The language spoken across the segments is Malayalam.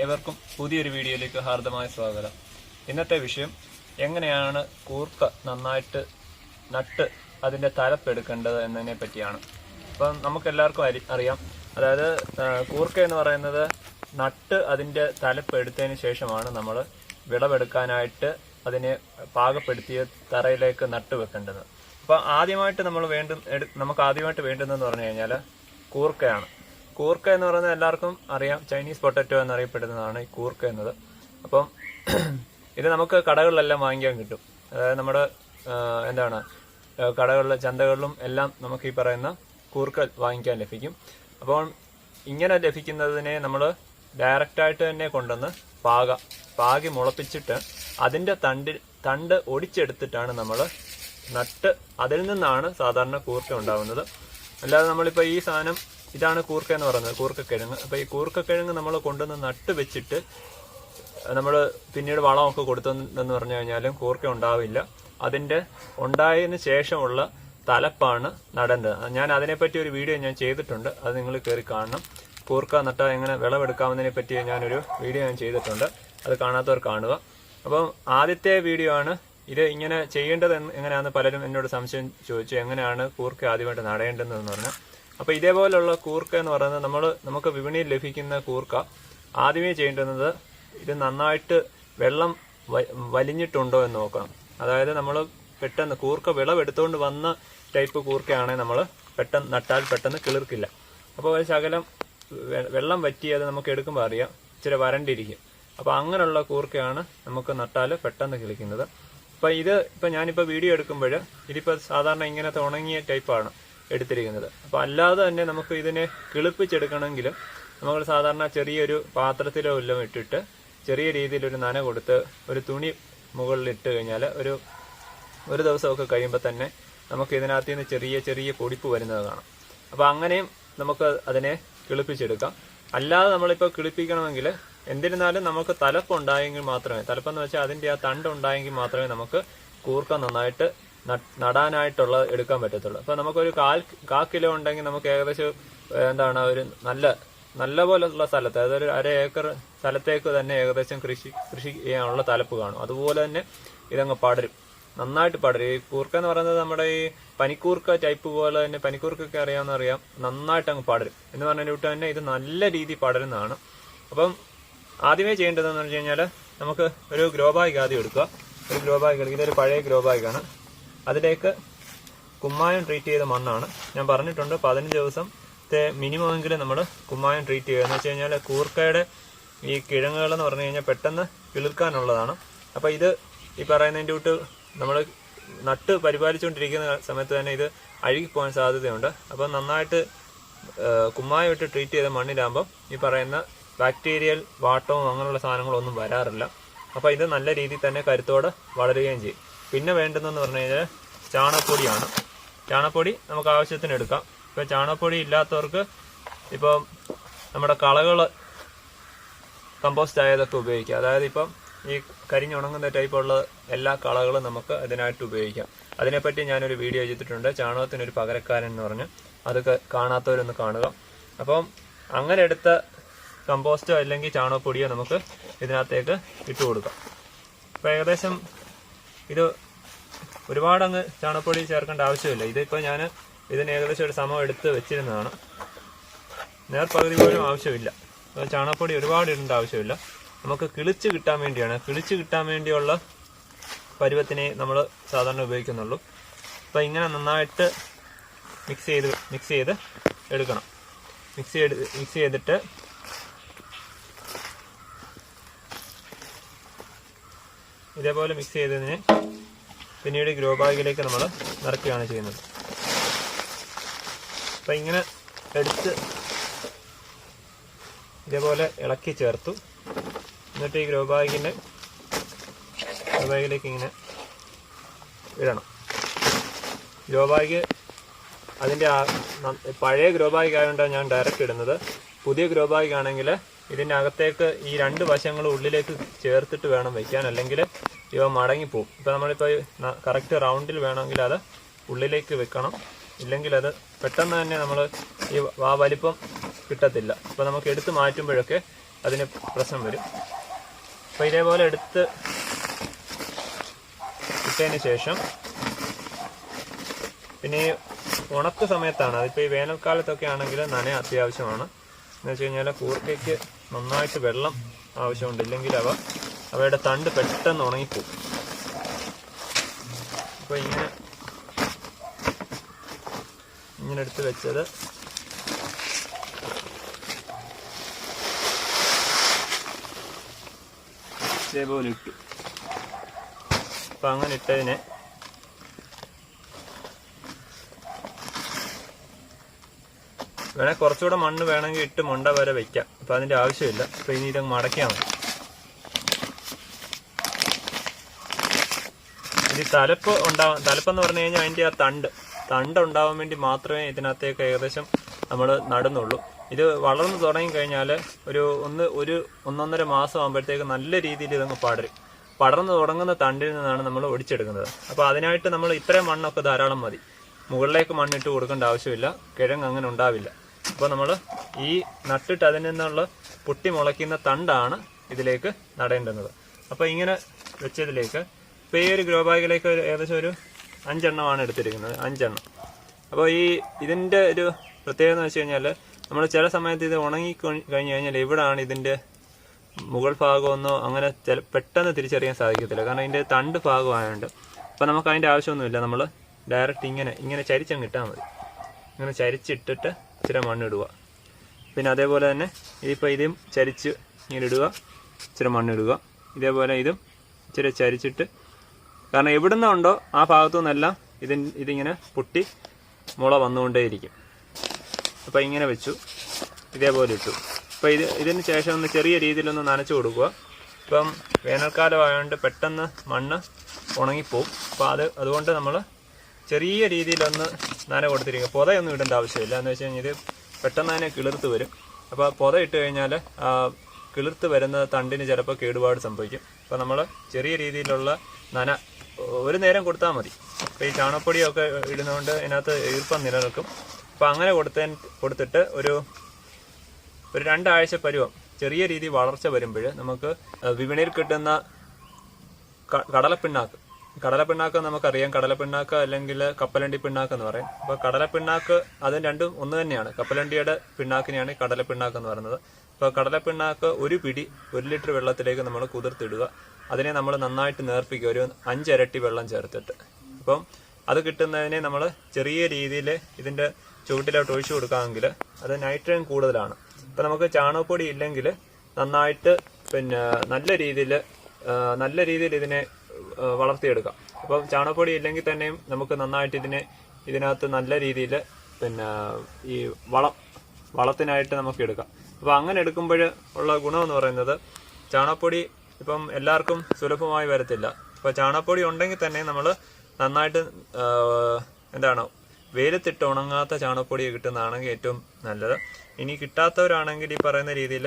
ഏവർക്കും പുതിയൊരു വീഡിയോയിലേക്ക് ഹാർദമായ സ്വാഗതം. ഇന്നത്തെ വിഷയം എങ്ങനെയാണ് കൂർക്ക നന്നായിട്ട് നട്ട് അതിന്റെ തലപ്പെടുക്കേണ്ടത് എന്നതിനെ പറ്റിയാണ്. അപ്പം നമുക്ക് എല്ലാവർക്കും അരി- അറിയാം. അതായത് കൂർക്ക എന്ന് പറയുന്നത് നട്ട് അതിന്റെ തലപ്പെടുത്തതിന് ശേഷമാണ് നമ്മൾ വിളവെടുക്കാനായിട്ട് അതിനെ പാകപ്പെടുത്തിയ തറയിലേക്ക് നട്ട് വെക്കേണ്ടത്. അപ്പോൾ ആദ്യമായിട്ട് നമ്മൾ വേണ്ട നമുക്ക് ആദ്യമായിട്ട് വേണ്ടുന്നതെന്ന് പറഞ്ഞു കഴിഞ്ഞാൽ കൂർക്കയാണ്. കൂർക്ക എന്ന് പറയുന്നത് എല്ലാവർക്കും അറിയാം. ചൈനീസ് പൊട്ടറ്റോ എന്നറിയപ്പെടുന്നതാണ് ഈ കൂർക്ക എന്നത്. അപ്പം ഇത് നമുക്ക് കടകളിലെല്ലാം വാങ്ങിക്കാൻ കിട്ടും. അതായത് നമ്മുടെ എന്താണ് കടകളിലെ ചന്തകളിലും എല്ലാം നമുക്ക് ഈ പറയുന്ന കൂർക്ക വാങ്ങിക്കാൻ ലഭിക്കും. അപ്പോൾ ഇങ്ങനെ ലഭിക്കുന്നതിനെ നമ്മൾ ഡയറക്റ്റായിട്ട് തന്നെ കൊണ്ടുവന്ന് പാക പാകി മുളപ്പിച്ചിട്ട് അതിന്റെ തണ്ടിൽ തണ്ട് ഒടിച്ചെടുത്തിട്ടാണ് നമ്മൾ നട്ട് അതിൽ നിന്നാണ് സാധാരണ കൂർക്ക ഉണ്ടാവുന്നത്. അല്ലാതെ നമ്മളിപ്പോൾ ഈ സാധനം ഇതാണ് കൂർക്ക എന്ന് പറയുന്നത് കൂർക്കക്കിഴങ്ങ്. അപ്പോൾ ഈ കൂർക്കക്കിഴങ്ങ് നമ്മൾ കൊണ്ടുവന്ന് നട്ട് വെച്ചിട്ട് നമ്മൾ പിന്നീട് വളമൊക്കെ കൊടുത്തെന്ന് പറഞ്ഞു കഴിഞ്ഞാലും കൂർക്ക ഉണ്ടാവില്ല. അതിന്റെ ഉണ്ടായതിനു ശേഷമുള്ള തലപ്പാണ് നടേണ്ടത് ഞാൻ അതിനെപ്പറ്റി ഒരു വീഡിയോ ഞാൻ ചെയ്തിട്ടുണ്ട്. അത് നിങ്ങൾ കയറി കാണണം. കൂർക്ക നട്ടാൽ എങ്ങനെ വിളവെടുക്കാവുന്നതിനെ പറ്റി ഞാനൊരു വീഡിയോ ഞാൻ ചെയ്തിട്ടുണ്ട്. അത് കാണാത്തവർ കാണുക. അപ്പം ആദ്യത്തെ വീഡിയോ ആണ് ഇത് ഇങ്ങനെ ചെയ്യേണ്ടത് എങ്ങനെയാണെന്ന് പലരും എന്നോട് സംശയം ചോദിച്ചു. എങ്ങനെയാണ് കൂർക്ക ആദ്യമായിട്ട് നടേണ്ടതെന്ന് പറഞ്ഞു. അപ്പൊ ഇതേപോലുള്ള കൂർക്ക എന്ന് പറയുന്നത് നമ്മൾ നമുക്ക് വിപണിയിൽ ലഭിക്കുന്ന കൂർക്ക ആദ്യമേ ചെയ്യേണ്ടുന്നത് ഇത് നന്നായിട്ട് വെള്ളം വലിഞ്ഞിട്ടുണ്ടോ എന്ന് നോക്കണം. അതായത് നമ്മൾ പെട്ടെന്ന് കൂർക്ക വിളവെടുത്തുകൊണ്ട് വന്ന ടൈപ്പ് കൂർക്കയാണെങ്കിൽ നമ്മൾ പെട്ടെന്ന് നട്ടാൽ പെട്ടെന്ന് കിളിർക്കില്ല. അപ്പോൾ ഒരു ശകലം വെള്ളം വറ്റിയത് നമുക്ക് എടുക്കുമ്പോൾ അറിയാം ഇച്ചിരി വരണ്ടിരിക്കും. അപ്പോൾ അങ്ങനെയുള്ള കൂർക്കയാണ് നമുക്ക് നട്ടാൽ പെട്ടെന്ന് കിളിക്കുന്നത്. അപ്പോൾ ഇത് ഇപ്പോൾ ഞാനിപ്പോൾ വീഡിയോ എടുക്കുമ്പോൾ ഇതിപ്പോൾ സാധാരണ ഇങ്ങനത്തെ ഉണങ്ങിയ ടൈപ്പാണ്. എടുത്തിരിക്കുന്നത്. അപ്പോൾ അല്ലാതെ തന്നെ നമുക്ക് ഇതിനെ കിളിപ്പിച്ചെടുക്കണമെങ്കിൽ നമ്മൾ സാധാരണ ചെറിയൊരു പാത്രത്തിലോ എല്ലാം ഇട്ടിട്ട് ചെറിയ രീതിയിൽ ഒരു നന കൊടുത്ത് ഒരു തുണി മുകളിൽ ഇട്ട് കഴിഞ്ഞാൽ ഒരു ഒരു ദിവസമൊക്കെ കഴിയുമ്പോൾ തന്നെ നമുക്ക് ഇതിനകത്ത് നിന്ന് ചെറിയ ചെറിയ പൊടിപ്പ് വരുന്നത് കാണാം. അപ്പോൾ അങ്ങനെയും നമുക്ക് അതിനെ കിളിപ്പിച്ചെടുക്കാം. അല്ലാതെ നമ്മളിപ്പോൾ കിളിപ്പിക്കണമെങ്കിൽ എന്നിരുന്നാലും നമുക്ക് തലപ്പുണ്ടായെങ്കിൽ മാത്രമേ തലപ്പെന്ന് വെച്ചാൽ അതിന്റെ ആ തണ്ട് ഉണ്ടായെങ്കിൽ മാത്രമേ നമുക്ക് കൂർക്ക നന്നായിട്ട് നടാനായിട്ടുള്ള എടുക്കാൻ പറ്റത്തുള്ളൂ. അപ്പൊ നമുക്കൊരു കാൽ കാ കിലോ ഉണ്ടെങ്കിൽ നമുക്ക് ഏകദേശം എന്താണ് ഒരു നല്ല നല്ല പോലുള്ള സ്ഥലത്ത് അതായത് അര ഏക്കർ സ്ഥലത്തേക്ക് തന്നെ ഏകദേശം കൃഷി കൃഷി ചെയ്യാനുള്ള തലപ്പ് കാണും. അതുപോലെ തന്നെ ഇതങ്ങ് പടരും. നന്നായിട്ട് പടരും. ഈ കൂർക്ക എന്ന് പറയുന്നത് നമ്മുടെ ഈ പനിക്കൂർക്ക ടൈപ്പ് പോലെ തന്നെ പനിക്കൂർക്കൊക്കെ അറിയാമെന്ന് അറിയാം നന്നായിട്ട് അങ്ങ് പടരും. എന്ന് പറഞ്ഞിട്ട് തന്നെ ഇത് നല്ല രീതിയിൽ പടരുന്നതാണ്. അപ്പം ആദ്യമേ ചെയ്യേണ്ടതെന്ന് വെച്ച് കഴിഞ്ഞാൽ നമുക്ക് ഒരു ഗ്രോ ബാഗ് ആദ്യം എടുക്കുക. ഒരു ഗ്രോ ബാഗ് എടുക്കുക. ഇതൊരു പഴയ ഗ്രോ ബാഗാണ്. അതിലേക്ക് കുമ്മായം ട്രീറ്റ് ചെയ്ത മണ്ണാണ്. ഞാൻ പറഞ്ഞിട്ടുണ്ട് പതിനഞ്ച് ദിവസത്തെ മിനിമം എങ്കിലും നമ്മൾ കുമ്മായം ട്രീറ്റ് ചെയ്യുക. എന്ന് വെച്ച് കഴിഞ്ഞാൽ കൂർക്കയുടെ ഈ കിഴങ്ങുകൾ എന്ന് പറഞ്ഞു കഴിഞ്ഞാൽ പെട്ടെന്ന് കിളിർക്കാനുള്ളതാണ് അപ്പോൾ ഇത് ഈ പറയുന്നതിന്റെ കൂട്ട് നമ്മൾ നട്ട് പരിപാലിച്ചുകൊണ്ടിരിക്കുന്ന സമയത്ത് തന്നെ ഇത് അഴുകിപ്പോകാൻ സാധ്യതയുണ്ട്. അപ്പോൾ നന്നായിട്ട് ഏഹ് കുമ്മായം ഇട്ട് ട്രീറ്റ് ചെയ്ത മണ്ണിലാകുമ്പോൾ ഈ പറയുന്ന ബാക്ടീരിയൽ വാട്ടവും അങ്ങനെയുള്ള സാധനങ്ങളൊന്നും വരാറില്ല. അപ്പോൾ ഇത് നല്ല രീതിയിൽ തന്നെ കരുത്തോടെ വളരുകയും ചെയ്യും. പിന്നെ വേണ്ടുന്നതെന്ന് പറഞ്ഞു കഴിഞ്ഞാൽ ചാണകപ്പൊടിയാണ്. ചാണകപ്പൊടി നമുക്ക് ആവശ്യത്തിന് എടുക്കാം. ഇപ്പോൾ ചാണകപ്പൊടി ഇല്ലാത്തവർക്ക് ഇപ്പോൾ നമ്മുടെ കളകൾ കമ്പോസ്റ്റ് ആയതൊക്കെ ഉപയോഗിക്കാം. അതായത് ഇപ്പം ഈ കരിഞ്ഞുണങ്ങുന്ന ടൈപ്പുള്ള എല്ലാ കളകളും നമുക്ക് അതിനായിട്ട് ഉപയോഗിക്കാം. അതിനെപ്പറ്റി ഞാനൊരു വീഡിയോ ചെയ്തിട്ടുണ്ട്. ചാണകത്തിനൊരു പകരക്കാരൻ എന്ന് പറഞ്ഞ്. അതൊക്കെ കാണാത്തവരൊന്ന് കാണുക. അപ്പം അങ്ങനെ എടുത്ത കമ്പോസ്റ്റോ അല്ലെങ്കിൽ ചാണകപ്പൊടിയോ നമുക്ക് ഇതിനകത്തേക്ക് ഇട്ട് കൊടുക്കാം അപ്പം ഏകദേശം ഇത് ഒരുപാട് അങ്ങ് ചാണകപ്പൊടി ചേർക്കേണ്ട ആവശ്യമില്ല. ഇതിപ്പോൾ ഞാൻ ഇതിന് ഏകദേശം ഒരു സമയം എടുത്ത് വെച്ചിരുന്നതാണ്. നേർപകുതി പോലും ആവശ്യമില്ല. ചാണപ്പൊടി ഒരുപാട് ഇടേണ്ട ആവശ്യമില്ല. നമുക്ക് കിളിച്ച് കിട്ടാൻ വേണ്ടിയാണ്. കിളിച്ച് കിട്ടാൻ വേണ്ടിയുള്ള പരുവത്തിനെ നമ്മൾ സാധാരണ ഉപയോഗിക്കുന്നുള്ളൂ. അപ്പോൾ ഇങ്ങനെ നന്നായിട്ട് മിക്സ് ചെയ്ത് മിക്സ് ചെയ്ത് എടുക്കണം. മിക്സ് ചെയ്ത് മിക്സ് ചെയ്തിട്ട് ഇതേപോലെ മിക്സ് ചെയ്തതിനെ പിന്നീട് ഗ്രോ ബാഗിലേക്ക് നമ്മൾ നിറയ്ക്കുകയാണ് ചെയ്യുന്നത്. അപ്പം ഇങ്ങനെ എടുത്ത് ഇതേപോലെ ഇളക്കി ചേർത്തു. എന്നിട്ട് ഈ ഗ്രോ ബാഗിന്റെ ഗ്രോ ബാഗിലേക്ക് ഇങ്ങനെ ഇടണം. ഗ്രോ ബാഗ് അതിന്റെ പഴയ ഗ്രോ ബാഗ് ആയതുകൊണ്ടാണ് ഞാൻ ഡയറക്റ്റ് ഇടുന്നത്. പുതിയ ഗ്രോ ബാഗ് ആണെങ്കിൽ ഇതിന്റെ അകത്തേക്ക് ഈ രണ്ട് വശങ്ങളും ഉള്ളിലേക്ക് ചേർത്തിട്ട് വേണം വയ്ക്കാൻ അല്ലെങ്കിൽ ഇവ മടങ്ങിപ്പോവും. ഇപ്പം നമ്മളിപ്പോൾ കറക്റ്റ് റൗണ്ടിൽ വേണമെങ്കിൽ അത് ഉള്ളിലേക്ക് വെക്കണം. ഇല്ലെങ്കിൽ അത് പെട്ടെന്ന് തന്നെ നമ്മൾ ഈ ആ വലിപ്പം കിട്ടത്തില്ല. അപ്പോൾ നമുക്ക് എടുത്ത് മാറ്റുമ്പോഴൊക്കെ അതിന് പ്രശ്നം വരും. അപ്പോൾ ഇതേപോലെ എടുത്ത് ഇട്ടതിന് ശേഷം പിന്നെ ഈ ഉണക്ക് സമയത്താണ്. അതിപ്പോൾ ഈ വേനൽക്കാലത്തൊക്കെ ആണെങ്കിൽ നന അത്യാവശ്യമാണ്. എന്ന് വെച്ച് കഴിഞ്ഞാൽ കൂർക്കയ്ക്ക് നന്നായിട്ട് വെള്ളം ആവശ്യമുണ്ട്. ഇല്ലെങ്കിൽ അവ അവയുടെ തണ്ട് പെട്ടെന്ന് ഉണങ്ങിപ്പോകും അപ്പോൾ ഇങ്ങനെ ഇങ്ങനെ എടുത്ത് വെച്ചത്. ഇതേപോലെ ഇട്ടു. അപ്പം അങ്ങനെ ഇട്ടതിനെ വേണേൽ കുറച്ചുകൂടെ മണ്ണ് വേണമെങ്കിൽ ഇട്ട് മുണ്ട വരെ വെക്കാം. അപ്പം അതിന്റെ ആവശ്യമില്ല. അപ്പം ഇനി ഇതങ്ങ് മടക്കിയാൽ മതി. ഇത് തലപ്പ് ഉണ്ടാവാൻ തലപ്പെന്ന് പറഞ്ഞു കഴിഞ്ഞാൽ അതിന്റെ ആ തണ്ട് തണ്ട് ഉണ്ടാവാൻ വേണ്ടി മാത്രമേ ഇതിനകത്തേക്ക് ഏകദേശം നമ്മൾ നടന്നുള്ളൂ. ഇത് വളർന്നു തുടങ്ങി കഴിഞ്ഞാൽ ഒരു ഒന്ന് ഒരു ഒന്നൊന്നര മാസം ആകുമ്പോഴത്തേക്ക് നല്ല രീതിയിൽ ഇതങ്ങ് പടരും. പടർന്നു തുടങ്ങുന്ന തണ്ടിൽ നിന്നാണ് നമ്മൾ ഒടിച്ചെടുക്കുന്നത്. അപ്പോൾ അതിനായിട്ട് നമ്മൾ ഇത്രയും മണ്ണൊക്കെ ധാരാളം മതി. മുകളിലേക്ക് മണ്ണിട്ട് കൊടുക്കേണ്ട ആവശ്യമില്ല. കിഴങ്ങ് അങ്ങനെ ഉണ്ടാവില്ല. അപ്പോൾ നമ്മൾ ഈ നട്ടിട്ട് അതിൽ നിന്നുള്ള പൊട്ടി മുളയ്ക്കുന്ന തണ്ടാണ് ഇതിലേക്ക് നടേണ്ടുന്നത്. അപ്പോൾ ഇങ്ങനെ വെച്ചതിലേക്ക് ഇപ്പോൾ ഈ ഒരു ഗ്രോ ബാഗിലേക്ക് ഒരു ഏകദേശം ഒരു അഞ്ചെണ്ണമാണ് എടുത്തിരിക്കുന്നത്. അഞ്ചെണ്ണം. അപ്പോൾ ഈ ഇതിന്റെ ഒരു പ്രത്യേകത എന്ന് വെച്ച് കഴിഞ്ഞാൽ നമ്മൾ ചില സമയത്ത് ഇത് ഉണങ്ങി കഴിഞ്ഞു കഴിഞ്ഞ് കഴിഞ്ഞാൽ ഇവിടാണ് ഇതിന്റെ മുകൾ ഭാഗമൊന്നോ അങ്ങനെ ചില പെട്ടെന്ന് തിരിച്ചറിയാൻ സാധിക്കത്തില്ല. കാരണം ഇതിന്റെ തണ്ട് ഭാഗമായതുകൊണ്ട് അപ്പോൾ നമുക്ക് അതിന്റെ ആവശ്യമൊന്നുമില്ല. നമ്മൾ ഡയറക്റ്റ് ഇങ്ങനെ ഇങ്ങനെ ചരിച്ചങ്ങ് ഇട്ടാൽ മതി. ഇങ്ങനെ ചരിച്ചിട്ടിട്ട് ഇച്ചിരി മണ്ണിടുക പിന്നെ അതേപോലെ തന്നെ ഇതിപ്പോൾ ഇതും ചരിച്ച് ഇങ്ങനെ ഇടുക. ഇച്ചിരി മണ്ണിടുക ഇതേപോലെ ഇതും ഇച്ചിരി ചരിച്ചിട്ട് കാരണം എവിടെ നിന്നുണ്ടോ ആ ഭാഗത്തു നിന്നെല്ലാം ഇതി ഇതിങ്ങനെ പൊട്ടി മുള വന്നുകൊണ്ടേയിരിക്കും. അപ്പോൾ ഇങ്ങനെ വെച്ചു. ഇതേപോലെ ഇട്ടു. അപ്പോൾ ഇത് ഇതിന് ശേഷം ഒന്ന് ചെറിയ രീതിയിലൊന്ന് നനച്ചു കൊടുക്കുക. ഇപ്പം വേനൽക്കാലം ആയതുകൊണ്ട് പെട്ടെന്ന് മണ്ണ് ഉണങ്ങിപ്പോവും. അപ്പോൾ അത് അതുകൊണ്ട് നമ്മൾ ചെറിയ രീതിയിലൊന്ന് നന കൊടുത്തിരിക്കുക. പുതയൊന്നും ഇടേണ്ട ആവശ്യമില്ല. എന്ന് വെച്ച് കഴിഞ്ഞാൽ ഇത് പെട്ടെന്ന് തന്നെ കിളിർത്ത് വരും. അപ്പോൾ പുത ഇട്ട് കഴിഞ്ഞാൽ കിളിർത്ത് വരുന്ന തണ്ടിന് ചിലപ്പോൾ കേടുപാട് സംഭവിക്കും. അപ്പോൾ നമ്മൾ ചെറിയ രീതിയിലുള്ള നന ഒരു നേരം കൊടുത്താൽ മതി. അപ്പോൾ ഈ ചാണകപ്പൊടിയൊക്കെ ഇടുന്നതുകൊണ്ട് ഇതിനകത്ത് ഈർപ്പം നിലനിൽക്കും. അപ്പോൾ അങ്ങനെ കൊടുത്ത കൊടുത്തിട്ട് ഒരു ഒരു രണ്ടാഴ്ച പരുവം ചെറിയ രീതി വളർച്ച വരുമ്പോൾ നമുക്ക് വിപണിയിൽ കിട്ടുന്ന കടലപ്പിണ്ണാക്ക്. കടലപ്പിണ്ണാക്ക് നമുക്കറിയാം. കടലപ്പിണ്ണാക്ക് അല്ലെങ്കിൽ കപ്പലണ്ടി പിണ്ണാക്ക് എന്ന് പറയും. അപ്പോൾ കടലപ്പിണ്ണാക്ക് അതും രണ്ടും ഒന്ന് തന്നെയാണ്. കപ്പലണ്ടിയുടെ പിണ്ണാക്കിനെയാണ് കടലപ്പിണ്ണാക്ക് എന്ന് പറയുന്നത്. അപ്പോൾ കടലപ്പിണ്ണാക്ക് ഒരു പിടി ഒരു ലിറ്റർ വെള്ളത്തിലേക്ക് നമ്മൾ കുതിർത്തിടുക. അതിനെ നമ്മൾ നന്നായിട്ട് നേർപ്പിക്കുക. ഒരു അഞ്ചിരട്ടി വെള്ളം ചേർത്തിട്ട്. അപ്പം അത് കിട്ടുന്നതിനെ നമ്മൾ ചെറിയ രീതിയിൽ ഇതിന്റെ ചുവട്ടിലോട്ട് ഒഴിച്ചു കൊടുക്കാമെങ്കിൽ അത് നൈട്രജൻ കൂടുതലാണ്. ഇപ്പം നമുക്ക് ചാണകപ്പൊടി ഇല്ലെങ്കിൽ നന്നായിട്ട് പിന്നെ നല്ല രീതിയിൽ നല്ല രീതിയിൽ ഇതിനെ വളർത്തിയെടുക്കാം. അപ്പം ചാണകപ്പൊടി ഇല്ലെങ്കിൽ തന്നെയും നമുക്ക് നന്നായിട്ട് ഇതിനെ ഇതിനകത്ത് നല്ല രീതിയിൽ പിന്നെ ഈ വളം വളത്തിനായിട്ട് നമുക്ക് എടുക്കാം. അപ്പോൾ അങ്ങനെ എടുക്കുമ്പോൾ ഉള്ള ഗുണമെന്ന് പറയുന്നത് ചാണകപ്പൊടി ഇപ്പം എല്ലാവർക്കും സുലഭമായി വരത്തില്ല. അപ്പോൾ ചാണകപ്പൊടി ഉണ്ടെങ്കിൽ തന്നെ നമ്മൾ നന്നായിട്ട് എന്താണ് വെയിലത്തിട്ട് ഉണങ്ങാത്ത ചാണകപ്പൊടി കിട്ടുന്നതാണെങ്കിൽ ഏറ്റവും നല്ലത്. ഇനി കിട്ടാത്തവരാണെങ്കിൽ ഈ പറയുന്ന രീതിയിൽ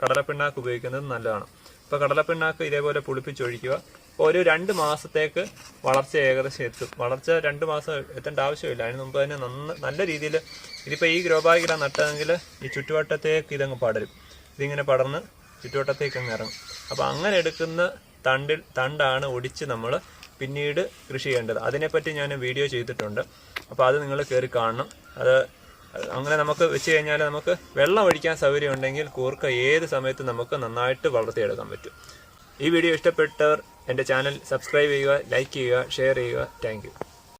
കടലപ്പിണ്ണാക്ക് ഉപയോഗിക്കുന്നത് നല്ലതാണ്. ഇപ്പോൾ കടലപ്പിണ്ണാക്ക് ഇതേപോലെ പുളിപ്പിച്ചൊഴിക്കുക. ഒരു രണ്ട് മാസത്തേക്ക് വളർച്ച ഏകദേശം എത്തും. വളർച്ച രണ്ട് മാസം എത്തേണ്ട ആവശ്യമില്ല. അതിന് മുമ്പ് തന്നെ നന്ന നല്ല രീതിയിൽ ഇതിപ്പോൾ ഈ ഗ്രോബാഗിലാണ് നട്ടതെങ്കിൽ ഈ ചുറ്റുവട്ടത്തേക്ക് ഇതങ്ങ് പടരും. ഇതിങ്ങനെ പടർന്ന് ചുറ്റുവട്ടത്തേക്ക് അങ്ങ് ഇറങ്ങും അപ്പോൾ അങ്ങനെ എടുക്കുന്ന തണ്ടിൽ തണ്ടാണ് ഒടിച്ച് നമ്മൾ പിന്നീട് കൃഷി ചെയ്യേണ്ടത്. അതിനെപ്പറ്റി ഞാൻ വീഡിയോ ചെയ്തിട്ടുണ്ട്. അപ്പോൾ അത് നിങ്ങൾ കയറി കാണണം. അത് അങ്ങനെ നമുക്ക് വെച്ച് കഴിഞ്ഞാൽ നമുക്ക് വെള്ളം ഒഴിക്കാൻ സൗകര്യം ഉണ്ടെങ്കിൽ കൂർക്ക ഏത് സമയത്തും നമുക്ക് നന്നായിട്ട് വളർത്തിയെടുക്കാൻ പറ്റും. ഈ വീഡിയോ ഇഷ്ടപ്പെട്ടവർ എന്റെ ചാനൽ സബ്സ്ക്രൈബ് ചെയ്യുക ലൈക്ക് ചെയ്യുക ഷെയർ ചെയ്യുക. താങ്ക്